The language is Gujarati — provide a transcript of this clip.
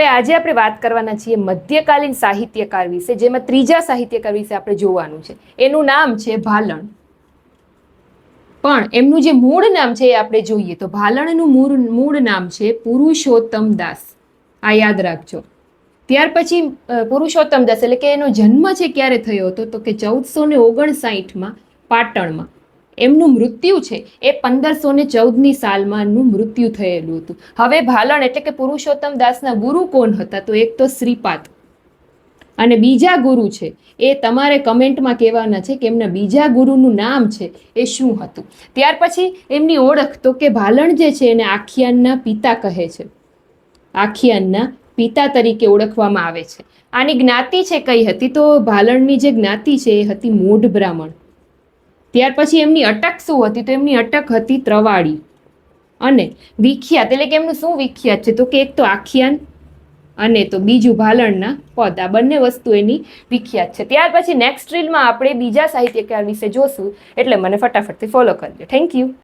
હવે આજે આપણે વાત કરવાના છીએ મધ્યકાલીન સાહિત્યકાર વિશે, જેમાં ત્રીજા સાહિત્યકાર વિશે આપણે જોવાનું છે. એનું નામ છે ભાલણ. પણ એમનું જે મૂળ નામ છે એ આપણે જોઈએ તો ભાલણનું મૂળ મૂળ નામ છે પુરુષોત્તમ દાસ. આ યાદ રાખજો. ત્યાર પછી પુરુષોત્તમ દાસ એટલે કે એનો જન્મ છે ક્યારે થયો હતો તો કે ચૌદસો ને ઓગણસાઠમાં પાટણમાં. એમનું મૃત્યુ છે એ પંદરસો ને ચૌદની સાલમાંનું મૃત્યુ થયેલું હતું. હવે ભાલણ એટલે કે પુરુષોત્તમ દાસના ગુરુ કોણ હતા? તો એક તો શ્રીપાદ. અને બીજા ગુરુ છે, એ તમારે કમેન્ટમાં કહેવાના છે કે એમના બીજા ગુરુનું નામ છે, એ શું હતું? ત્યાર પછી એમની ઓળખ તો કે ભાલણ જે છે એને આખ્યાનના પિતા કહે છે. આખ્યાનના પિતા તરીકે ઓળખવામાં આવે છે. આની જ્ઞાતિ છે કઈ હતી? તો ભાલણની જે જ્ઞાતિ છે એ હતી મોઢ બ્રાહ્મણ. ત્યાર પછી એમની અટક શું હતી? તો એમની અટક હતી ત્રવાડી અને વિખ્યાત, એટલે કે એમનું શું વિખ્યાત છે? તો કે એક તો આખ્યાન અને તો બીજું ભાલણના પદ. આ બંને વસ્તુ એની વિખ્યાત છે. ત્યાર પછી નેક્સ્ટ રીલમાં આપણે બીજા સાહિત્યકાર વિશે જોશું. એટલે મને ફટાફટથી ફોલો કરજો. Thank you